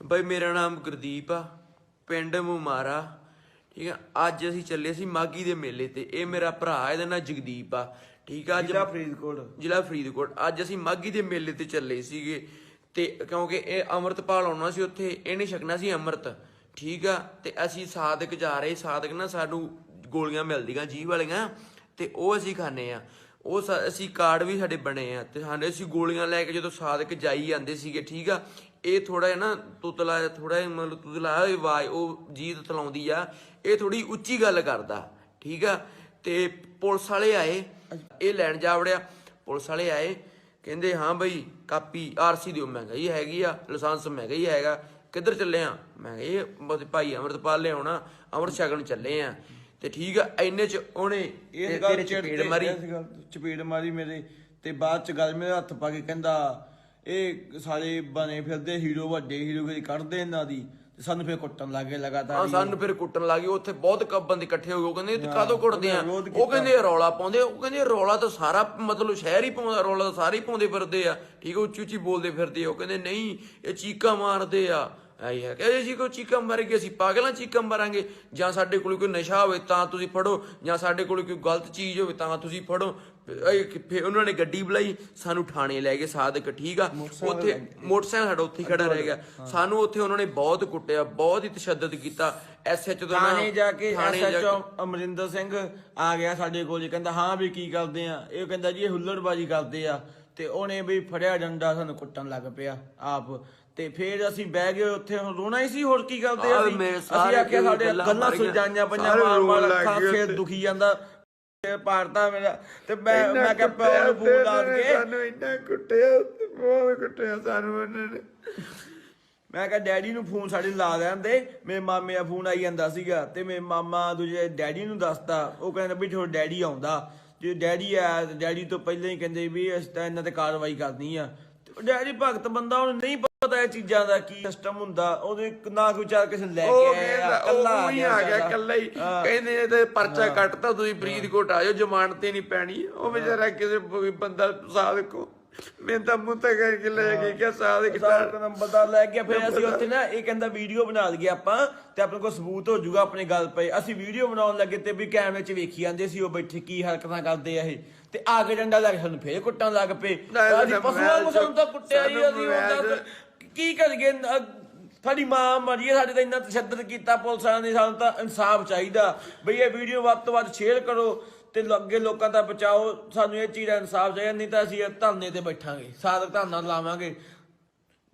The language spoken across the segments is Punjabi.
ਬਈ ਮੇਰਾ ਨਾਮ ਗੁਰਦੀਪ ਆ ਪਿੰਡ ਮੁਮਾਰਾ ਠੀਕ ਆ? ਅੱਜ ਅਸੀਂ ਚੱਲੇ ਸੀ ਮਾਗੀ ਦੇ ਮੇਲੇ ਤੇ। ਇਹ ਮੇਰਾ ਭਰਾ ਇਹਦਾ ਨਾਮ ਜਗਦੀਪ ਆ ਠੀਕ ਆ? ਅੱਜ ਜ਼ਿਲ੍ਹਾ ਫਰੀਦਕੋਟ। ਜ਼ਿਲ੍ਹਾ ਫਰੀਦਕੋਟ। ਅੱਜ ਅਸੀਂ ਮਾਗੀ ਦੇ ਮੇਲੇ ਤੇ ਚੱਲੇ ਸੀਗੇ ਤੇ ਕਿਉਂਕਿ ਇਹ ਅੰਮ੍ਰਿਤਪਾਲ ਆਉਣਾ ਸੀ ਉੱਥੇ ਇਹਨੇ ਛਕਣਾ ਸੀ ਅੰਮ੍ਰਿਤ ਠੀਕ ਆ? ਤੇ ਅਸੀਂ ਸਾਦਕ ਜਾ ਰਹੇ ਸਾਦਕ ਨਾ ਸਾਨੂੰ ਗੋਲੀਆਂ ਮਿਲਦੀਆਂ ਜੀ ਵਾਲੀਆਂ ਤੇ ਉਹ ਅਸੀਂ ਖਾਣੇ ਆ। ਉਹ ਅਸੀਂ ਕਾਰਡ ਵੀ ਸਾਡੇ ਬਣੇ ਆ ਤੇ ਸਾਡੇ ਅਸੀਂ ਗੋਲੀਆਂ ਲੈ ਕੇ ਜਦੋਂ ਸਾਦਕ ਜਾਈ ਜਾਂਦੇ ਸੀਗੇ ਠੀਕ ਆ? ਇਹ ਥੋੜਾ ਜਿਹਾ ਨਾ ਤੁਤਲਾ ਥੋੜਾ ਜਿਹਾ ਮਤਲਬ ਤੁਤਲਾ ਆਵਾਜ਼ ਉਹ ਜੀ ਤਲਾਉਂਦੀ ਆ। ਇਹ ਥੋੜੀ ਉੱਚੀ ਗੱਲ ਕਰਦਾ ਠੀਕ ਆ? ਤੇ ਪੁਲਿਸ ਵਾਲੇ ਆਏ ਇਹ ਲੈਣ ਜਾ ਵੜਿਆ। ਪੁਲਿਸ ਵਾਲੇ ਆਏ ਕਹਿੰਦੇ ਹਾਂ ਬਈ ਕਾਪੀ ਆਰਸੀ ਦਿਓ। ਮੈਂ ਕਿਹਾ ਜੀ ਹੈਗੀ ਆ ਲਾਇਸੈਂਸ। ਮੈਂ ਕਿਹਾ ਜੀ ਹੈਗਾ। ਕਿੱਧਰ ਚੱਲੇ ਆ? ਮੈਂ ਕਿਹਾ ਇਹ ਭਾਈ ਅਮਰਤਪਾਲ ਲਿਆਉਣਾ ਅਮਰ ਛਕਣ ਚੱਲੇ ਆ। ਤੇ ਠੀਕ ਆ ਇੰਨੇ ਚ ਉਹਨੇ ਇਹ ਗੱਲ ਚਪੇੜ ਮਾਰੀ। ਚਪੇੜ ਮਾਰੀ ਮੇਰੇ ਤੇ ਬਾਅਦ ਚ ਗੱਲ ਮੇਰੇ ਹੱਥ ਪਾ ਕੇ ਕਹਿੰਦਾ ਇਹ ਸਾਰੇ ਬਣੇ ਫਿਰਦੇ ਹੀਰੋ ਵੱਡੇ ਹੀਰੋ ਕੋਈ ਕੱਢਦੇ ਇਹਨਾਂ ਦੀ ਤੇ ਸਾਨੂੰ ਫਿਰ ਕੁੱਟਣ ਲੱਗੇ ਲਗਾਤਾਰ ਹੀ। ਸਾਨੂੰ ਫਿਰ ਕੁੱਟਣ ਲੱਗੀ ਉੱਥੇ ਬਹੁਤ ਕ- ਬੰਦੇ ਇਕੱਠੇ ਹੋ ਗਏ ਉਹ ਕਹਿੰਦੇ ਤੇ ਕਾਦੋਂ ਕੁੱਟਦੇ ਆ? ਉਹ ਕਹਿੰਦੇ ਇਹ ਰੌਲਾ ਪਾਉਂਦੇ ਉਹ ਕਹਿੰਦੇ ਇਹ ਰੌਲਾ ਤਾਂ ਸਾਰਾ ਮਤਲਬ ਸ਼ਹਿਰ ਹੀ ਪਾਉਂਦਾ ਰੌਲਾ ਤਾਂ ਸਾਰੇ ਹੀ ਪਾਉਂਦੇ ਫਿਰਦੇ ਆ। ਠੀਕ ਉੱਚੀ ਉੱਚੀ ਬੋਲਦੇ ਫਿਰਦੇ ਆ ਉਹ ਕਹਿੰਦੇ ਨਹੀਂ ਇਹ ਚੀਕਾਂ ਮਾਰਦੇ ਆ। ਆਈ ਹੈ। ਕਿ ਜੀ ਕੋਈ ਚੀਕਾਂ ਮਾਰੇਗੀ ਅਸੀਂ ਪਾਗਲਾਂ ਚੀਕਾਂ ਮਾਰਾਂਗੇ। ਜਾਂ ਸਾਡੇ ਕੋਲ ਕੋਈ ਨਸ਼ਾ ਹੋਵੇ ਤਾਂ ਤੁਸੀਂ ਫੜੋ। ਜਾਂ ਸਾਡੇ ਕੋਲ ਕੋਈ ਗਲਤ ਚੀਜ਼ ਹੋਵੇ ਤਾਂ ਤੁਸੀਂ ਫੜੋ। ਫਿਰ ਉਹਨਾਂ ਨੇ ਗੱਡੀ ਬੁਲਾਈ ਸਾਨੂੰ ਥਾਣੇ ਲੈ ਗਏ ਸਾਦਕ ਠੀਕ ਆ। ਉੱਥੇ ਮੋਟਰਸਾਈਕਲ ਸਾਡਾ ਉੱਥੇ ਖੜਾ ਰਹਿ ਗਿਆ। ਸਾਨੂੰ ਉੱਥੇ ਉਹਨਾਂ ਨੇ ਬਹੁਤ ਕੁੱਟਿਆ ਬਹੁਤ ਹੀ ਤਸ਼ੱਦਦ ਕੀਤਾ। ਐਸਐਚ ਤੋਂ ਥਾਣੇ ਜਾ ਕੇ ਐਸਐਚਓ ਅਮਰਿੰਦਰ ਸਿੰਘ ਆ ਗਿਆ ਸਾਡੇ ਕੋਲ। ਜੀ ਕਹਿੰਦਾ ਹਾਂ ਵੀ ਕੀ ਕਰਦੇ ਆ? ਇਹ ਕਹਿੰਦਾ ਜੀ ਇਹ ਹੁੱਲੜਬਾਜੀ ਕਰਦੇ ਆ। ਤੇ ਉਹਨੇ ਵੀ ਫੜਿਆ ਡੰਡਾ ਸਾਨੂੰ ਕੁੱਟਣ ਲੱਗ ਪਿਆ ਆਪ। ਤੇ ਫਿਰ ਅਸੀਂ ਬਹਿ ਗਏ ਉੱਥੇ ਹੁਣ ਰੋਣਾ ਹੀ ਸੀ ਹੋਰ ਕੀ ਕਰਦੇ ਆਹ ਅਸੀਂ ਅਸੀਂ ਆਖਿਆ ਸਾਡੇ ਗੱਲਾਂ ਗੱਲਾਂ। ਸੁਲਝਾਈਆਂ ਪੰਜਾਂ ਮਾਰ ਮਾਰ ਅੱਖਾਂ ਫੇਰ। ਦੁਖੀ ਜਾਂਦਾ ਪਾੜਦਾ ਮੇਰਾ ਤੇ ਮੈਂ ਮੈਂ ਕਿਹਾ ਪਿਓ ਨੂੰ ਫੋਨ ਲਾ ਕੇ ਸਾਨੂੰ ਇੰਨਾ ਕੁੱਟਿਆ ਬਹੁਤ ਕੁੱਟਿਆ ਸਾਨੂੰ ਉਹਨਾਂ ਨੇ ਮੈਂ ਕਿਹਾ ਡੈਡੀ ਨੂੰ ਫੋਨ ਸਾਡੇ ਲਾ ਲੈਂਦੇ ਮੇਰੇ ਮਾਮੇ ਦਾ ਫੋਨ ਆਈ ਜਾਂਦਾ ਸੀਗਾ ਤੇ ਮੇਰੇ ਮਾਮਾ ਦੂਜੇ ਡੈਡੀ ਨੂੰ ਦੱਸਤਾ ਉਹ ਕਹਿੰਦਾ ਵੀ ਤੁਹਾਡਾ ਡੈਡੀ ਆਉਂਦਾ ਜੇ ਡੈਡੀ ਤੇ ਡੈਡੀ ਤੋਂ ਪਹਿਲਾਂ ਹੀ ਕਹਿੰਦੇ ਵੀ ਅਸੀਂ ਤਾਂ ਇਹਨਾਂ ਤੇ ਕਾਰਵਾਈ ਕਰਨੀ ਆ ਤੇ ਡੈਡੀ ਭਗਤ ਬੰਦਾ ਉਹਨੂੰ ਨਹੀਂ ਪਤਾ ਇਹ ਚੀਜ਼ਾਂ ਦਾ ਕੀ ਸਿਸਟਮ ਹੁੰਦਾ ਉਹਦੇ ਨਾ ਕੋਈ ਚਾਰ ਕਿਸੇ ਲੈ ਉਹ ਕੇ ਆਇਆ ਕਹਿੰਦਾ ਕੱਲਾ ਉਹ ਹੀ ਆ ਗਿਆ। ਕੱਲਾ ਹੀ। ਕਹਿੰਦੇ ਇਹਦੇ ਪਰਚਾ ਕੱਟਤਾ ਤੁਸੀਂ ਫਰੀਦਕੋਟ ਆਇਓ ਜ਼ਮਾਨਤ ਤੇ ਨਹੀਂ ਪੈਣੀ। ਉਹ ਵਿਚਾਰਾ ਕਿਸੇ ਕੋਈ ਬੰਦਾ ਸਾਦਕੋ ਮੈਂ ਤਾਂ ਮੂੰਹ ਤੇ ਕਰਕੇ ਲੈ ਕੇ ਗਿਆ ਸਾਰਾ ਨੰਬਰ ਦਾ ਲੈ ਗਿਆ ਫਿਰ ਅਸੀਂ ਉੱਥੇ ਨਾ ਇਹ ਕਹਿੰਦਾ ਵੀਡੀਓ ਬਣਾ ਲਈਏ ਆਪਾਂ ਤੇ ਆਪਣੇ ਕੋਲ ਸਬੂਤ ਹੋ ਜਾਊਗਾ ਆਪਣੇ ਗੱਲ ਪਏ ਅਸੀਂ ਵੀਡੀਓ ਬਣਾਉਣ ਲੱਗੇ ਤੇ ਵੀ ਕੈਮਰੇ 'ਚ ਵੇਖੀ ਜਾਂਦੇ ਸੀ ਉਹ ਬੈਠੇ ਕੀ ਹਰਕਤਾਂ ਕਰਦੇ ਆ ਇਹ। ਤੇ ਆ ਕੇ ਡੰਡਾ ਲੱਗ ਸਾਨੂੰ ਫੇਰ ਕੁੱਟਣ ਲੱਗ ਪਏ। ਅਸੀਂ ਪਸ਼ੂਆਂ ਨੂੰ ਸਾਨੂੰ ਤਾਂ ਕੁੱਟਿਆ ਹੀ ਅਸੀਂ ਕੀ ਕਰੀਏ? ਸਾਡੀ ਮਾਂ ਮਰੀ ਹੈ, ਸਾਡੇ ਤੇ ਇੰਨਾ ਤਸ਼ੱਦਦ ਕੀਤਾ ਪੁਲਿਸ ਵਾਲਿਆਂ ਨੇ ਸਾਨੂੰ ਤਾਂ ਇਨਸਾਫ ਚਾਹੀਦਾ। ਬਈ ਇਹ ਵੀਡੀਓ ਵੱਧ ਤੋਂ ਵੱਧ ਸ਼ੇਅਰ ਕਰੋ ਤੇ ਅੱਗੇ ਲੋਕਾਂ ਦਾ ਬਚਾਓ ਸਾਨੂੰ ਇਹ ਚੀਜ਼ ਦਾ ਇਨਸਾਫ ਚਾਹੀਦਾ ਨਹੀਂ ਤਾਂ ਅਸੀਂ ਇਹ ਧਰਨੇ ਤੇ ਬੈਠਾਂਗੇ। ਸਾਧਕ ਧਰਨਾ ਲਾਵਾਂਗੇ।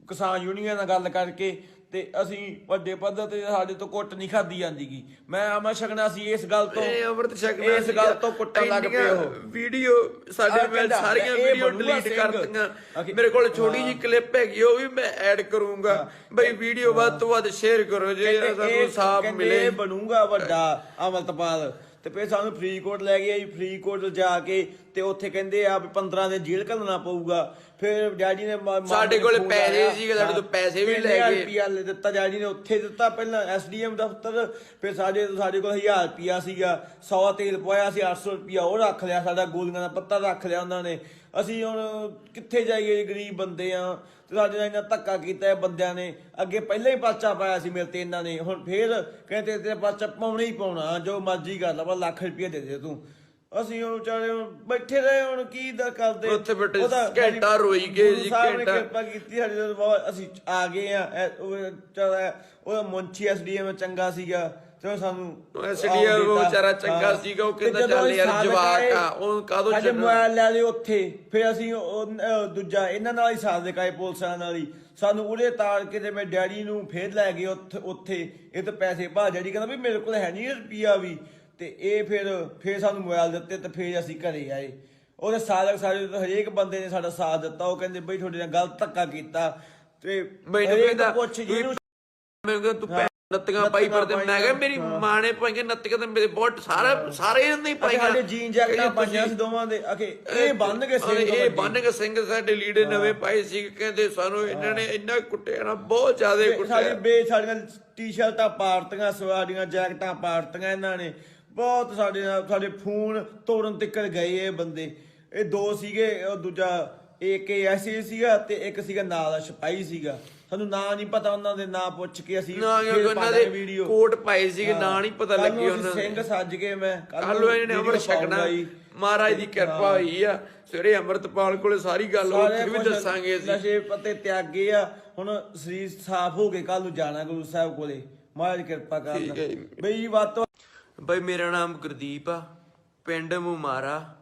ਕਿਸਾਨ ਯੂਨੀਅਨ ਨਾਲ ਗੱਲ ਕਰਕੇ ਤੇ ਅਸੀਂ ਵੱਡੇ ਪੱਧਰ ਤੇ ਸਾਡੇ ਤੋਂ ਕੁੱਟ ਨਹੀਂ ਖਾਦੀ ਜਾਂਦੀਗੀ। ਮੈਂ ਆਮਾ ਸ਼ਕਨਾ ਸੀ ਇਸ ਗੱਲ ਤੋਂ। ਇਹ ਅਮਰਤ ਛਕਣਾ ਇਸ ਗੱਲ ਤੋਂ ਕੁੱਟਣ ਲੱਗ ਪਏ ਉਹ ਵੀਡੀਓ ਸਾਡੇ ਕਹਿੰਦਾ, ਸਾਰੀਆਂ ਵੀਡੀਓ ਡਿਲੀਟ। ਕਰਤੀਆਂ। ਮੇਰੇ ਕੋਲ ਛੋਟੀ ਜੀ ਕਲਿੱਪ ਹੈਗੀ ਉਹ ਵੀ ਮੈਂ ਐਡ ਕਰੂੰਗਾ। ਬਈ ਵੀਡੀਓ ਵੱਧ ਤੋਂ ਵੱਧ ਸ਼ੇਅਰ ਕਰੋ ਜੇ ਸਾਨੂੰ ਸਾਫ਼ ਮਿਲੇ। ਬਣੂਗਾ ਵੱਡਾ ਅਮਲਤਪਾਲ। ਤੇ ਫਿਰ ਸਾਨੂੰ ਫਰੀਦਕੋਟ ਲੈ ਗਏ ਜੀ ਫਰੀਦਕੋਟ ਜਾ ਕੇ ਤੇ ਉੱਥੇ ਕਹਿੰਦੇ ਆ ਵੀ 15 ਦਿਨ ਜੇਲ੍ਹ ਘੱਲਣਾ ਪਊਗਾ ਫਿਰ ਡੈਡੀ ਨੇ ਮਾ- ਸਾਡੇ ਨੇ ਕੋਲੇ ਫੋਨ ਪੈਸੇ ਲਾਇਆ। ਸੀਗੇ, ਸਾਡੇ ਤੋਂ ਪੈਸੇ ਵੀ ਲੈ ਗਏ। ਰੁਪਈਆ ਲੈ ਦਿੱਤਾ ਡੈਡੀ ਨੇ ਉੱਥੇ ਦਿੱਤਾ ਪਹਿਲਾਂ ਐਸਡੀਐਮ ਦਫ਼ਤਰ ਫਿਰ ਸਾਡੇ ਸਾਡੇ ਕੋਲ 1000 ਰੁਪਿਆ ਸੀਗਾ 100 ਤੇਲ ਪਵਾਇਆ ਸੀ 800 ਰੁਪਿਆ ਉਹ ਰੱਖ ਲਿਆ ਸਾਡਾ ਗੋਲੀਆਂ ਦਾ ਪੱਤਾ ਰੱਖ ਲਿਆ ਉਹਨਾਂ ਨੇ ਅਸੀਂ ਹੁਣ ਕਿੱਥੇ ਜਾਈਏ ਗਰੀਬ ਬੰਦੇ ਆ। ਤੇ ਸਾਡੇ ਨਾਲ ਇੰਨਾ ਧੱਕਾ ਕੀਤਾ ਇਹ ਬੰਦਿਆਂ ਨੇ। ਅੱਗੇ ਪਹਿਲਾਂ ਹੀ ਪਰਚਾ ਪਾਇਆ ਸੀ ਮੇਰੇ ਤੇ ਇਹਨਾਂ ਨੇ। ਹੁਣ ਫੇਰ ਕਹਿੰਦੇ ਤੇ ਪਰਚਾ ਪਾਉਣਾ ਹੀ ਪਾਉਣਾ। ਜੋ ਮਰਜ਼ੀ ਕਰ ਲਾ ਬਸ ਲੱਖ ਰੁਪਏ ਦੇ ਦੇ ਤੂੰ। ਅਸੀਂ ਹੁਣ ਵਿਚਾਰੇ ਬੈਠੇ ਰਹੇ ਹੁਣ ਕੀ ਦਾ ਕਰਦੇ। ਉੱਥੇ ਬੈਠੇ ਘੰਟਾ ਰੋਈ ਗਏ ਜੀ, ਘੰਟਾ। ਕਿਰਪਾ ਕੀਤੀ ਸਾਡੇ ਤੋਂ ਬਹੁਤ ਅਸੀਂ ਆ ਗਏ ਆ। ਉਹ ਵਿਚਾਰਾ ਉਹ ਮੁੰਚੀ ਐਸਡੀਐਮ ਚੰਗਾ ਸੀਗਾ। ਤੇ ਉਹ ਸਾਨੂੰ ਆਉਣ ਉਹ। ਵਿਚਾਰਾ ਚੰਗਾ। ਸੀਗਾ, ਉਹ ਤੇ ਕਹਿੰਦਾ ਚੱਲ ਯਾਰ ਜਵਾਕ ਆ, ਕਾਹਤੋਂ ਸਾਡੇ ਛੱਡਣਾ? ਮੋਬਾਈਲ ਲੈ ਲਏ ਉੱਥੇ ਫਿਰ ਅਸੀਂ ਉਹ ਦੂਜਾ ਇਹਨਾਂ ਨਾਲ ਹੀ ਸਾਧਕ ਆਏ ਪੁਲਿਸਾਂ ਨਾਲ ਹੀ ਸਾਨੂੰ ਉਰੇ ਤਾਰ ਕੇ ਤੇ ਮੇਰੇ ਡੈਡੀ ਨੂੰ ਫੇਰ ਲੈ ਗਏ ਉੱਥੇ ਉੱਥੇ ਇਹ ਤਾਂ ਪੈਸੇ ਭਾ ਡੈਡੀ ਕਹਿੰਦਾ ਵੀ ਮੇਰੇ ਕੋਲ ਹੈ ਨਹੀਂ ਰੁਪਿਆ ਵੀ ਤੇ ਇਹ ਫਿਰ ਫੇਰ ਸਾਨੂੰ ਮੋਬਾਈਲ ਦਿੱਤੇ ਤੇ ਫੇਰ ਅਸੀਂ ਘਰੇ ਆਏ ਉਹਦੇ ਸਾਡੇ ਤੋਂ ਹਰੇਕ ਬੰਦੇ ਨੇ ਸਾਡਾ ਸਾਥ ਦਿੱਤਾ ਉਹ ਕਹਿੰਦੇ ਬਈ ਤੁਹਾਡੇ ਨਾਲ ਗਲਤ ਧੱਕਾ ਕੀਤਾ ਤੇ ਮੈਨੂੰ ਕਹਿੰਦਾ ਪੁੱਛ ਜਿਹਨੂੰ ਮੈਂ ਕਿਹਾ ਤੂੰ ਨੱਤੀਆਂ ਪਾਈ ਨੱਤੀਆਂ ਫਿਰਦੇ। ਮੈਂ ਕਿਹਾ ਮੇਰੀ ਮਾਂ ਨੇ ਪਾਈਆਂ ਨੱਤੀਆਂ ਤੇ ਮੇਰੇ ਬਹੁਤ ਸਾਰਾ ਸਾਰੇ ਨਹੀਂ ਅਖੇ ਪਾਈਆਂ। ਸਾਡੇ ਜੀਨ ਜੈਕਟਾਂ ਪਾਈਆਂ ਸੀ ਦੋਵਾਂ ਦੇ। ਅਖੇ ਇਹ ਬੰਨ ਕੇ ਸਿੰਘ ਇਹ ਬੰਨ ਕੇ ਸਿੰਘ ਸਾਡੇ ਲੀੜੇ ਨਵੇਂ ਪਾਏ ਸੀ ਕਹਿੰਦੇ ਸਾਨੂੰ ਇਹਨਾਂ ਨੇ ਇੰਨਾ ਕੁੱਟਿਆ ਨਾ ਬਹੁਤ ਜ਼ਿਆਦਾ ਸਾਡੀ ਕੁੱਟਿਆ। ਬੇ ਸਾਡੀਆਂ ਟੀ-ਸ਼ਰਟਾਂ ਪਾੜਤੀਆਂ ਸਵਾਡੀਆਂ ਜੈਕਟਾਂ ਪਾੜਤੀਆਂ ਇਹਨਾਂ ਨੇ। ਬਹੁਤ ਸਾਡੇ ਸਾਡੇ ਫੋਨ ਤੋੜਨ ਤੱਕ ਗਏ ਇਹ ਬੰਦੇ। ਇਹ ਦੋ ਸੀਗੇ ਉਹ ਦੂਜਾ ਇੱਕ ਐਸਏ ਸੀਗਾ ਤੇ ਇੱਕ ਸੀਗਾ ਨਾਲ ਦਾ ਸਿਪਾਹੀ ਸੀਗਾ। ਸਾਨੂੰ ਨਾਂ ਨਹੀਂ ਪਤਾ ਉਹਨਾਂ ਦੇ ਨਾਂ ਪੁੱਛ ਕੇ ਅਸੀਂ ਨਾ ਫਿਰ ਕਿਉਂਕਿ ਉਹਨਾਂ ਦੇ ਵੀਡੀਓ ਕੋਟ ਪਾਏ ਸੀਗੇ ਨਾਂ ਨਹੀਂ ਪਤਾ ਕੱਲ੍ਹ ਨੂੰ ਲੱਗੀ ਅਸੀਂ ਉਹਨਾਂ ਸਿੰਘ ਦੇ ਸੱਜ ਕੇ ਮੈਂ। ਕੱਲ ਨੂੰ ਇਹਨੇ ਅਮਰ ਛਕਣਾ। ਮਹਾਰਾਜ ਦੀ ਕਿਰਪਾ ਹੋਈ ਆ। ਸਵੇਰੇ ਅੰਮ੍ਰਿਤਪਾਲ ਕੋਲੇ ਸਾਰੀ ਗੱਲ ਉੱਥੇ ਵੀ ਦੱਸਾਂਗੇ ਅਸੀਂ। ਨਸ਼ੇ ਪੱਤੇ ਤਿਆਗੇ ਆ। ਹੁਣ ਸਰੀਰ ਸਾਫ਼ ਹੋ ਕੇ ਕੱਲ ਨੂੰ ਜਾਣਾ ਗੁਰੂ ਸਾਹਿਬ ਕੋਲੇ। ਮਹਾਰਾਜ ਕਿਰਪਾ ਕਰਨਾ। ਠੀਕ ਹੈ ਜੀ। ਬਈ ਵੱਧ ਤੋਂ ਬਈ ਮੇਰਾ ਨਾਮ ਗੁਰਦੀਪ ਆ। ਪਿੰਡ ਮੁਮਾਰਾ।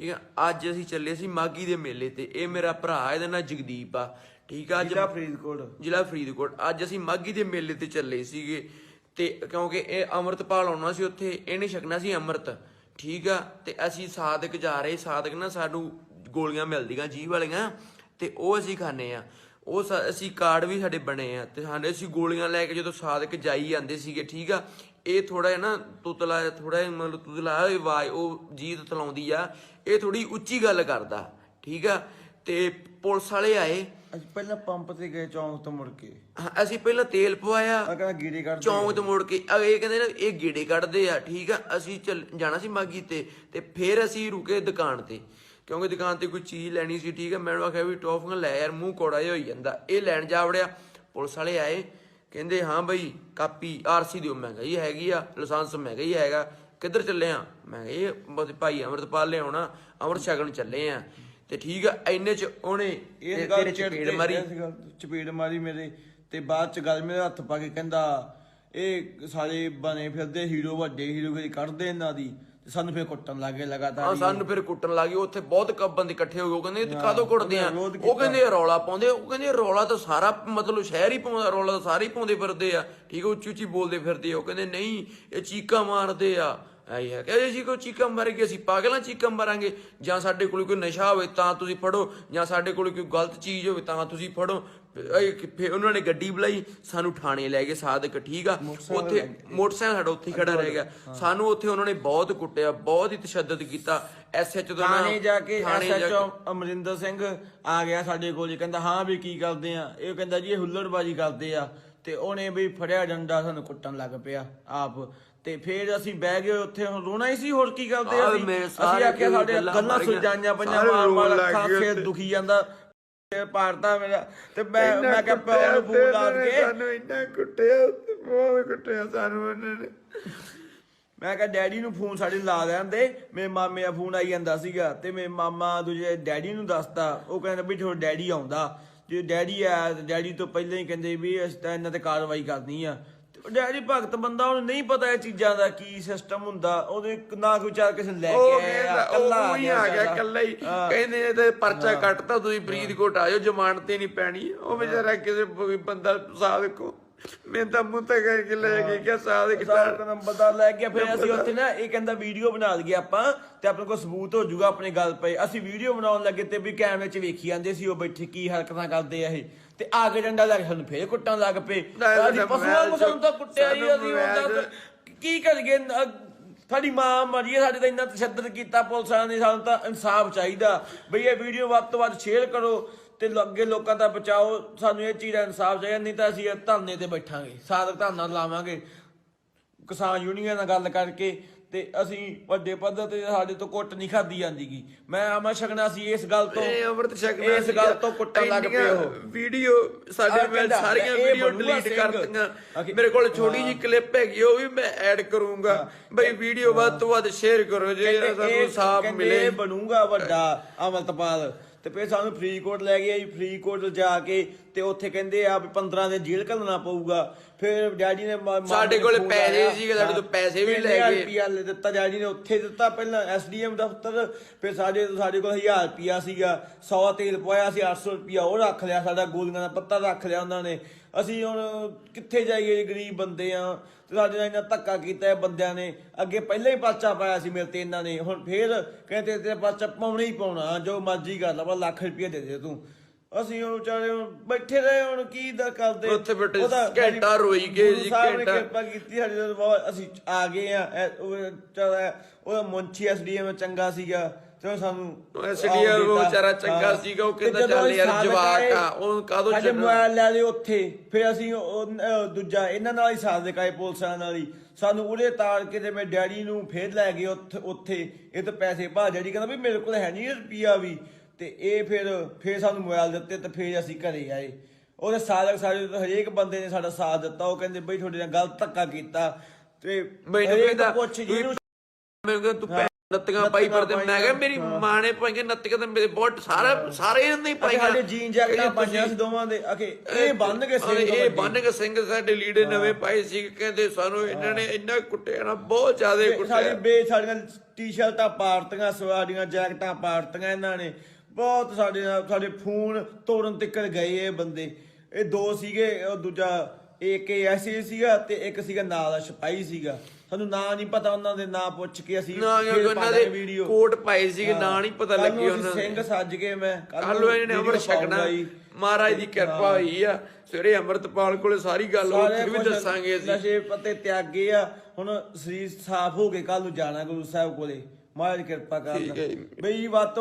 ਠੀਕ ਆ? ਅੱਜ ਅਸੀਂ ਚੱਲੇ ਸੀ ਮਾਗੀ ਦੇ ਮੇਲੇ ਤੇ। ਇਹ ਮੇਰਾ ਭਰਾ ਇਹਦਾ ਨਾਂ ਜਗਦੀਪ ਆ। ਠੀਕ ਆ ਅੱਜ ਜ਼ਿਲ੍ਹਾ ਫਰੀਦਕੋਟ। ਜ਼ਿਲ੍ਹਾ ਫਰੀਦਕੋਟ। ਅੱਜ ਅਸੀਂ ਮਾਗੀ ਦੇ ਮੇਲੇ ਤੇ ਚੱਲੇ ਸੀਗੇ। ਤੇ ਕਿਉਂਕਿ ਇਹ ਅੰਮ੍ਰਿਤਪਾਲ ਆਉਣਾ ਸੀ ਉੱਥੇ ਇਹਨੇ ਛਕਣਾ ਸੀ ਅੰਮ੍ਰਿਤ। ਠੀਕ ਆ? ਤੇ ਅਸੀਂ ਸਾਦਕ ਜਾ ਰਹੇ ਸਾਦਕ ਨਾ ਸਾਨੂੰ ਗੋਲੀਆਂ ਮਿਲਦੀਆਂ ਜੀ ਵਾਲੀਆਂ ਤੇ ਉਹ ਅਸੀਂ ਖਾਣੇ ਆ। ਉਹ ਅਸੀਂ ਕਾਰਡ ਵੀ ਸਾਡੇ ਬਣੇ ਆ। ਤੇ ਸਾਡੇ ਅਸੀਂ ਗੋਲੀਆਂ ਲੈ ਕੇ ਜਦੋਂ ਸਾਦਕ ਜਾਈ ਜਾਂਦੇ ਸੀਗੇ ਠੀਕ ਆ? ਇਹ ਥੋੜਾ ਜਿਹਾ ਨਾ ਤੁਤਲਾ ਥੋੜਾ ਜਿਹਾ ਮਤਲਬ ਤੁਤਲਾ ਆਵਾਜ਼ ਉਹ ਜੀਤ ਤਲਾਉਂਦੀ ਆ। ਇਹ ਥੋੜੀ ਉੱਚੀ ਗੱਲ ਕਰਦਾ ਠੀਕ ਆ? ਤੇ ਪੁਲਿਸ ਵਾਲੇ ਆਏ। ਅਸੀਂ ਪਹਿਲਾਂ ਪੰਪ ਤੇ ਗਏ ਚੌਂਕ ਤੋਂ ਮੁੜ ਕੇ। ਹਾਂ, ਅਸੀਂ ਪਹਿਲਾਂ ਤੇਲ ਪਵਾਇਆ ਆ ਕਹਿੰਦਾ ਗੀੜੇ ਕੱਢ ਚੌਂਕ ਤੋਂ ਮੁੜ ਕੇ। ਆ ਇਹ ਕਹਿੰਦੇ ਨੇ ਇਹ ਗੇੜੇ ਕੱਢਦੇ ਆ ਠੀਕ ਆ? ਅਸੀਂ ਚੱਲ ਜਾਣਾ ਸੀ ਮਾਗੀ ਤੇ ਤੇ ਫਿਰ ਅਸੀਂ ਰੁਕੇ ਦੁਕਾਨ ਤੇ। ਕਿਉਂਕਿ ਦੁਕਾਨ ਤੇ ਕੋਈ ਚੀਜ਼ ਲੈਣੀ ਸੀ ਠੀਕ ਆ? ਮੈਨੂੰ ਆਖਿਆ ਵੀ ਟੌਫੀਆਂ ਲੈ ਯਾਰ ਮੂੰਹ ਕੋੜਾ ਜਿਹਾ ਹੋਈ ਜਾਂਦਾ। ਇਹ ਲੈਣ ਜਾ ਵੜਿਆ ਪੁਲਿਸ ਵਾਲੇ ਆਏ। ਕਹਿੰਦੇ ਹਾਂ ਬਈ ਕਾਪੀ ਆਰਸੀ ਦਿਓ। ਮੈਂ ਕਿਹਾ ਜੀ ਹੈਗੀ ਆ ਲਾਇਸੈਂਸ ਮੈਂ ਕਿਹਾ ਜੀ ਹੈਗਾ। ਕਿੱਧਰ ਚੱਲੇ ਆ? ਮੈਂ ਕਿਹਾ ਇਹ ਬਸ ਭਾਈ ਅਮਰਤਪਾਲ ਲਿਆਉਣਾ ਅਮਰ ਛਕਣ ਚੱਲੇ ਆ। ਤੇ ਠੀਕ ਆ ਇੰਨੇ ਚ ਉਹਨੇ ਇਹ ਗੱਲ ਚਪੇੜ ਮਾਰੀ। ਚਪੇੜ ਮਾਰੀ ਮੇਰੇ ਤੇ ਬਾਅਦ ਚ ਗੱਲ ਮੇਰੇ ਹੱਥ ਪਾ ਕੇ ਕਹਿੰਦਾ ਇਹ ਸਾਰੇ ਬਣੇ ਫਿਰਦੇ ਹੀਰੋ ਵੱਡੇ ਹੀਰੋ ਜਿਹੜੀ ਕੱਢਦੇ ਇਹਨਾਂ ਦੀ। ਸਾਨੂੰ ਫਿਰ ਕੁੱਟਣ ਲੱਗੇ ਲਗਾਤਾਰ ਹੀ। ਸਾਨੂੰ ਫਿਰ ਕੁੱਟਣ ਲੱਗੇ ਉੱਥੇ ਬਹੁਤ ਕ- ਬੰਦੇ ਇਕੱਠੇ ਹੋ ਗਏ। ਉਹ ਕਹਿੰਦੇ ਇਹ ਕਾਦੋਂ ਕੁੱਟਦੇ ਆ? ਉਹ ਕਹਿੰਦੇ ਰੌਲਾ ਪਾਉਂਦੇ। ਉਹ ਕਹਿੰਦੇ ਰੌਲਾ ਤਾਂ ਸਾਰਾ ਮਤਲਬ ਸ਼ਹਿਰ ਹੀ ਪਾਉਂਦਾ ਰੌਲਾ ਤਾਂ ਸਾਰੇ ਹੀ ਪਾਉਂਦੇ ਫਿਰਦੇ ਆ। ਠੀਕ ਉੱਚੀ ਉੱਚੀ ਬੋਲਦੇ ਫਿਰਦੇ ਆ। ਉਹ ਕਹਿੰਦੇ ਨਹੀਂ ਇਹ ਚੀਕਾਂ ਮਾਰਦੇ ਆ। ਆਈ ਹੈ। ਕਿ ਜੀ ਕੋਈ ਚੀਕਾਂ ਮਾਰੇਗੀ ਅਸੀਂ ਪਾਗਲਾਂ ਚੀਕਾਂ ਮਾਰਾਂਗੇ। ਜਾਂ ਸਾਡੇ ਕੋਲ ਕੋਈ ਨਸ਼ਾ ਹੋਵੇ ਤਾਂ ਤੁਸੀਂ ਫੜੋ। ਜਾਂ ਸਾਡੇ ਕੋਲ ਕੋਈ ਗਲਤ ਚੀਜ਼ ਹੋਵੇ ਤਾਂ ਤੁਸੀਂ ਫੜੋ। ਫਿਰ ਉਹਨਾਂ ਨੇ ਗੱਡੀ ਬੁਲਾਈ ਸਾਨੂੰ ਥਾਣੇ ਲੈ ਗਏ ਸਾਦਕ ਠੀਕ ਆ। ਉੱਥੇ ਮੋਟਰਸਾਈਕਲ ਸਾਡਾ ਉੱਥੇ ਖੜਾ ਰਹਿ ਗਿਆ। ਸਾਨੂੰ ਉੱਥੇ ਉਹਨਾਂ ਨੇ ਬਹੁਤ ਕੁੱਟਿਆ ਬਹੁਤ ਹੀ ਤਸ਼ੱਦਦ ਕੀਤਾ। ਐਸਐਚ ਦਾ ਥਾਣੇ ਜਾ ਕੇ ਐਸਐਚਓ ਅਮਰਿੰਦਰ ਸਿੰਘ ਆ ਗਿਆ ਸਾਡੇ ਕੋਲ ਜੀ ਕਹਿੰਦਾ ਹਾਂ ਵੀ ਕੀ ਕਰਦੇ ਆ? ਇਹ ਕਹਿੰਦਾ ਜੀ ਇਹ ਹੁੱਲੜਬਾਜੀ ਕਰਦੇ ਆ। ਤੇ ਉਹਨੇ ਵੀ ਫੜਿਆ ਡੰਡਾ ਸਾਨੂੰ ਕੁੱਟਣ ਲੱਗ ਪਿਆ ਆਪ। ਤੇ ਫਿਰ ਅਸੀਂ ਬਹਿ ਗਏ ਉੱਥੇ ਹੁਣ ਰੋਣਾ ਹੀ ਸੀ ਹੋਰ ਕੀ ਕਰਦੇ ਅਸੀਂ? ਅਸੀਂ ਆਖਿਆ ਸਾਡੇ ਗੱਲਾਂ। ਸੁਲਝਾਈਆਂ ਪੰਜਾਂ ਮਾਰ ਮਾਰ ਅੱਖਾਂ ਫੇਰ। ਦੁਖੀ ਜਾਂਦਾ। ਫੇਰ ਪਾੜਦਾ ਮੇਰਾ ਤੇ ਮੈਂ ਮੈਂ ਕਿਹਾ ਪਿਓ ਨੂੰ ਫੋਨ ਲਾ ਕੇ। ਸਾਨੂੰ ਇੰਨਾ ਕੁੱਟਿਆ ਬਹੁਤ ਕੁੱਟਿਆ ਸਾਨੂੰ ਉਹਨਾਂ ਨੇ। ਮੈਂ ਕਿਹਾ ਡੈਡੀ ਨੂੰ ਫੋਨ ਸਾਡੇ ਲਾ ਲੈਂਦੇ ਮੇਰੇ ਮਾਮੇ ਦਾ ਫੋਨ ਆਈ ਜਾਂਦਾ ਸੀਗਾ ਤੇ ਮੇਰੇ ਮਾਮਾ ਦੂਜੇ ਡੈਡੀ ਨੂੰ ਦੱਸਤਾ ਉਹ ਕਹਿੰਦਾ ਵੀ ਤੁਹਾਡਾ ਡੈਡੀ ਆਉਂਦਾ। ਜੇ ਡੈਡੀ ਤੇ ਡੈਡੀ ਤੋਂ ਪਹਿਲਾਂ ਹੀ ਕਹਿੰਦੇ ਵੀ ਅਸੀਂ ਤਾਂ ਇਹਨਾਂ ਤੇ ਕਾਰਵਾਈ ਕਰਨੀ ਆ। ਡੈਡੀ ਭਗਤ ਬੰਦਾ ਉਹਨੂੰ ਨਹੀਂ ਪਤਾ ਇਹ ਚੀਜ਼ਾਂ ਦਾ ਕੀ ਸਿਸਟਮ ਹੁੰਦਾ। ਉਹਦੇ ਨਾ ਕੋਈ ਚਾਰ ਕਿਸੇ ਨੂੰ ਲੈ ਉਹ ਕੇ ਆਇਆ ਕਹਿੰਦਾ ਕੱਲਾ ਉਹ ਹੀ ਆ ਗਿਆ। ਕੱਲਾ ਹੀ। ਹਾਂ। ਕਹਿੰਦੇ ਇਹ ਤੇ ਪਰਚਾ ਕੱਟਤਾ ਤੁਸੀਂ ਫਰੀਦਕੋਟ ਆਇਓ ਜ਼ਮਾਨਤ ਤੇ ਨਹੀਂ ਪੈਣੀ। ਉਹ ਵਿਚਾਰਾ ਕਿਸੇ ਕੋਈ ਬੰਦਾ ਸਾਦਕੋ ਮੈਂ ਤਾਂ ਮੂੰਹ ਤੇ ਕਰਕੇ ਲੈ ਕੇ ਗਿਆ ਸਾਦਕ ਸਾਰਾ ਤਾਂ ਬੰਦਾ ਲੈ ਗਿਆ। ਫਿਰ ਅਸੀਂ ਉੱਥੇ ਨਾ ਇਹ ਕਹਿੰਦਾ ਵੀਡੀਓ ਬਣਾ ਲਈਏ ਆਪਾਂ ਤੇ ਆਪਣੇ ਕੋਲ ਸਬੂਤ ਹੋ ਜਾਊਗਾ ਆਪਣੇ ਗੱਲ ਪਏ। ਅਸੀਂ ਵੀਡੀਓ ਬਣਾਉਣ ਲੱਗੇ ਤੇ ਵੀ ਕੈਮਰੇ 'ਚ ਵੇਖੀ ਜਾਂਦੇ ਸੀ ਉਹ ਬੈਠੇ ਕੀ ਹਰਕਤਾਂ ਕਰਦੇ ਆ ਇਹ। ਤੇ ਆ ਕੇ ਡੰਡਾ ਲੱਗ ਸਾਨੂੰ ਫੇਰ ਕੁੱਟਣ ਲੱਗ ਪਏ। ਅਸੀਂ ਪਸ਼ੂਆਂ ਨੂੰ ਸਾਨੂੰ ਤਾਂ ਕੁੱਟਿਆ ਹੀ ਅਸੀਂ ਮੋਬਾਈਲ ਕੀ ਕਰੀਏ? ਅਹ ਸਾਡੀ ਮਾਂ ਮਰੀ ਹੈ, ਸਾਡੇ ਤਾਂ ਇੰਨਾ ਤਸ਼ੱਦਦ ਕੀਤਾ ਪੁਲਿਸ ਵਾਲਿਆਂ ਨੇ ਸਾਨੂੰ ਤਾਂ ਇਨਸਾਫ ਚਾਹੀਦਾ। ਬਈ ਇਹ ਵੀਡੀਓ ਵੱਧ ਤੋਂ ਵੱਧ ਸ਼ੇਅਰ ਕਰੋ। ਤੇ ਅੱਗੇ ਲੋਕਾਂ ਦਾ ਬਚਾਓ ਸਾਨੂੰ ਇਹ ਚੀਜ਼ ਦਾ ਇਨਸਾਫ ਚਾਹੀਦਾ ਨਹੀਂ ਤਾਂ ਅਸੀਂ ਇਹ ਧਰਨੇ ਤੇ ਬੈਠਾਂਗੇ। ਸਾਧਕ ਧਰਨਾ ਲਾਵਾਂਗੇ। ਕਿਸਾਨ ਯੂਨੀਅਨ ਨਾਲ ਗੱਲ ਕਰਕੇ ਤੇ ਅਸੀਂ ਵੱਡੇ ਪੱਧਰ ਤੇ ਸਾਡੇ ਤੋਂ ਕੁੱਟ ਨਹੀਂ ਖਾਦੀ ਜਾਂਦੀਗੀ। ਮੈਂ ਆਮਾ ਛਕਣਾ ਸੀ ਇਸ ਗੱਲ ਤੋਂ। ਇਹ ਅਮਰਤ ਛਕਣਾ ਇਸ ਗੱਲ ਤੋਂ ਕੁੱਟਣ ਲੱਗ ਪਏ ਉਹ ਵੀਡੀਓ ਸਾਡੇ ਮੈਂ ਸਾਰੀਆਂ ਵੀਡੀਓ ਡਿਲੀਟ। ਕਰਤੀਆਂ। ਮੇਰੇ ਕੋਲ ਛੋਟੀ ਜੀ ਕਲਿੱਪ ਹੈਗੀ ਉਹ ਵੀ ਮੈਂ ਐਡ ਕਰੂੰਗਾ। ਬਈ ਵੀਡੀਓ ਵੱਧ ਤੋਂ ਵੱਧ ਸ਼ੇਅਰ ਕਰੋ ਜੇ ਸਾਨੂੰ ਸਾਫ਼ ਮਿਲੇ। ਬਣੂਗਾ ਵੱਡਾ ਅਮਰਤਪਾਲ। ਤੇ ਫਿਰ ਸਾਨੂੰ ਫਰੀਦਕੋਟ ਲੈ ਗਏ ਜੀ ਫਰੀਦਕੋਟ ਜਾ ਕੇ ਤੇ ਉੱਥੇ ਕਹਿੰਦੇ ਆ ਵੀ 15 ਦਿਨ ਜੇਲ੍ਹ ਘੱਲਣਾ ਪਊਗਾ। ਫਿਰ ਡੈਡੀ ਨੇ ਮਾ- ਮਾਮੇ ਸਾਡੇ ਨੇ ਕੋਲੇ ਫੋਨ ਪੈਸੇ ਲਾਇਆ। ਸੀਗੇ, ਸਾਡੇ ਤੋਂ ਪੈਸੇ ਵੀ ਤਿੰਨ ਲੈ ਹਜ਼ਾਰ ਗਏ। ਰੁਪਈਆ ਲੈ ਦਿੱਤਾ ਡੈਡੀ ਨੇ ਉੱਥੇ ਦਿੱਤਾ ਪਹਿਲਾਂ ਐਸਡੀਐਮ ਦਫ਼ਤਰ। ਫਿਰ ਸਾਡੇ ਸਾਡੇ ਕੋਲ 1000 ਰੁਪਿਆ ਸੀਗਾ 100 ਤੇਲ ਪਵਾਇਆ ਸੀ 800 ਰੁਪਿਆ ਉਹ ਰੱਖ ਲਿਆ ਸਾਡਾ ਗੋਲੀਆਂ ਦਾ ਪੱਤਾ ਰੱਖ ਲਿਆ ਉਹਨਾਂ ਨੇ। ਅਸੀਂ ਹੁਣ ਕਿੱਥੇ ਜਾਈਏ ਗਰੀਬ ਬੰਦੇ ਆ। ਤੇ ਸਾਡੇ ਨਾਲ ਇਹਨਾਂ ਧੱਕਾ ਕੀਤਾ ਇਹ ਬੰਦਿਆਂ ਨੇ। ਅੱਗੇ ਪਹਿਲਾਂ ਹੀ ਪਰਚਾ ਪਾਇਆ ਸੀ ਮੇਰੇ ਤੇ ਇਹਨਾਂ ਨੇ। ਹੁਣ ਫੇਰ ਕਹਿੰਦੇ ਤੇ ਪਰਚਾ ਪਾਉਣਾ ਹੀ ਪਾਉਣਾ। ਜੋ ਮਰਜ਼ੀ ਕਰ ਲਾ ਬਸ ਲੱਖ ਰੁਪਏ ਦੇ ਦੇ ਤੂੰ। ਅਸੀਂ ਹੁਣ ਵਿਚਾਰੇ ਹੁਣ ਬੈਠੇ ਰਹੇ ਹੁਣ ਕੀ ਦਾ ਕਰਦੇ ਉੱਥੇ ਬੈਠੇ ਘੰਟਾ ਰੋਈ ਗਏ ਜੀ, ਘੰਟਾ। ਕਿਰਪਾ ਕੀਤੀ ਸਾਡੇ ਨਾਲ ਬਹੁਤ ਅਸੀਂ ਆ ਗਏ ਆ ਉਹ ਮੁੰਚੀ ਐਸਡੀਐਮ ਚੰਗਾ ਸੀਗਾ ਤੇ ਉਹ ਸਾਨੂੰ ਉਹ ਦਿੱਤਾ। ਵਿਚਾਰਾ ਚੰਗਾ। ਸੀਗਾ, ਉਹ ਕਹਿੰਦਾ ਚੱਲ ਯਾਰ ਜਵਾਕ ਆ, ਕਾਹਦੋਂ ਸਾਡੇ ਛੱਡਣਾ? ਮੋਬਾਈਲ ਲੈ ਲਏ ਉੱਥੇ ਫਿਰ ਅਸੀਂ ਉਹ ਦੂਜਾ ਇਹਨਾਂ ਨਾਲ ਹੀ ਸਾਧਕ ਆਏ ਪੁਲਿਸਾਂ ਨਾਲ ਹੀ ਸਾਨੂੰ ਉਹਦੇ ਤਾਰ ਕੇ ਤੇ ਮੇਰੇ ਡੈਡੀ ਨੂੰ ਫੇਰ ਲੈ ਗਏ ਉੱਥੇ ਉੱਥੇ ਇਹ ਤਾਂ ਪੈਸੇ ਭਾ ਡੈਡੀ ਕਹਿੰਦਾ ਵੀ ਮੇਰੇ ਕੋਲ ਹੈ ਨਹੀਂ ਰੁਪਿਆ ਵੀ ਤੇ ਇਹ ਫਿਰ ਫਿਰ ਸਾਨੂੰ ਮੋਬਾਈਲ ਦਿੱਤੇ ਤੇ ਫਿਰ ਅਸੀਂ ਘਰੇ ਆਏ। ਉਹਦੇ ਸਾਧਕ ਸਾਡੇ ਤੋਂ ਹਰੇਕ ਬੰਦੇ ਨੇ ਸਾਡਾ ਸਾਥ ਦਿੱਤਾ। ਉਹ ਕਹਿੰਦੇ ਬਈ ਤੁਹਾਡੇ ਨਾਲ ਗਲਤ ਧੱਕਾ ਕੀਤਾ। ਤੇ ਮੈਨੂੰ ਹਰੇਕ ਕਹਿੰਦਾ ਪੁੱਛ ਜਿਹਨੂੰ ਮੈਨੂੰ ਕਹਿੰਦਾ ਤੂੰ ਭੈਣ ਨੱਤੀਆਂ ਪਾਈ ਫਿਰਦੇ। ਮੈਂ ਕਿਹਾ ਮੇਰੀ ਮਾਂ ਨੇ ਪਾਈਆਂ ਨੱਤੀਆਂ ਤੇ ਮੇਰੇ ਬਹੁਤ ਸਾਰੇ ਸਾਰੇ ਇਹਨੇ ਅਖੇ ਪਾਈਆਂ। ਸਾਡੇ ਜੀਨ ਜੈਕਟਾਂ ਪਾਈਆਂ ਸੀ ਦੋਵਾਂ ਦੇ। ਅਖੇ ਇਹ ਬੰਨ ਕੇ ਸਿੰਘ ਇਹ ਬੰਨ ਕੇ ਸਿੰਘ ਸਾਡੇ ਲੀੜੇ ਨਵੇਂ ਪਾਏ ਸੀ। ਕਹਿੰਦੇ ਸਾਨੂੰ ਇਹਨਾਂ ਨੇ ਇੰਨਾ ਕੁੱਟਿਆ ਨਾ ਬਹੁਤ ਜ਼ਿਆਦਾ ਸਾਡੀ ਕੁੱਟਿਆ। ਬੇ ਸਾਡੀਆਂ ਟੀ-ਸ਼ਰਟਾਂ ਪਾੜਤੀਆਂ ਸਵਾਡੀਆਂ ਜੈਕਟਾਂ ਪਾੜਤੀਆਂ ਇਹਨਾਂ ਨੇ। ਬਹੁਤ ਸਾਡੇ ਸਾਡੇ ਫੋਨ ਤੋੜਨ ਤੱਕ ਗਏ ਇਹ ਬੰਦੇ। ਇਹ ਦੋ ਸੀਗੇ ਉਹ ਦੂਜਾ ਇੱਕ ਐਸਏ ਸੀਗਾ ਤੇ ਇੱਕ ਸੀਗਾ ਨਾਲ ਦਾ ਸਿਪਾਹੀ ਸੀਗਾ। ਸਾਨੂੰ ਨਾਂ ਨਹੀਂ ਪਤਾ ਉਹਨਾਂ ਦੇ ਨਾਂ ਪੁੱਛ ਕੇ ਅਸੀਂ ਨਾ ਕਿਉਂਕਿ ਉਹਨਾਂ ਦੇ ਵੀਡੀਓ। ਕੋਟ ਪਾਏ ਸੀਗੇ ਨਾਂ ਨਹੀਂ ਪਤਾ ਲੱਗੀ ਉਹਨਾਂ ਦੇ। ਸਿੰਘ ਸੱਜ ਗਏ ਮੈਂ। ਕੱਲ ਨੂੰ ਇਹਨੇ ਅਮਰ ਛਕਣਾ। ਮਹਾਰਾਜ ਦੀ ਕਿਰਪਾ ਹੋਈ ਆ। ਸਵੇਰੇ ਅੰਮ੍ਰਿਤਪਾਲ ਕੋਲੇ ਸਾਰੀ ਗੱਲ ਉੱਥੇ ਵੀ ਦੱਸਾਂਗੇ ਅਸੀਂ। ਨਸ਼ੇ ਪੱਤੇ ਤਿਆਗੇ ਆ। ਹੁਣ ਸਰੀਰ ਸਾਫ਼ ਹੋ ਕੇ ਕੱਲ ਨੂੰ ਜਾਣਾ ਗੁਰੂ ਸਾਹਿਬ ਕੋਲੇ। ਮਹਾਰਾਜ ਕਿਰਪਾ ਜੀ। ਬਈ ਵੱਧ ਤੋਂ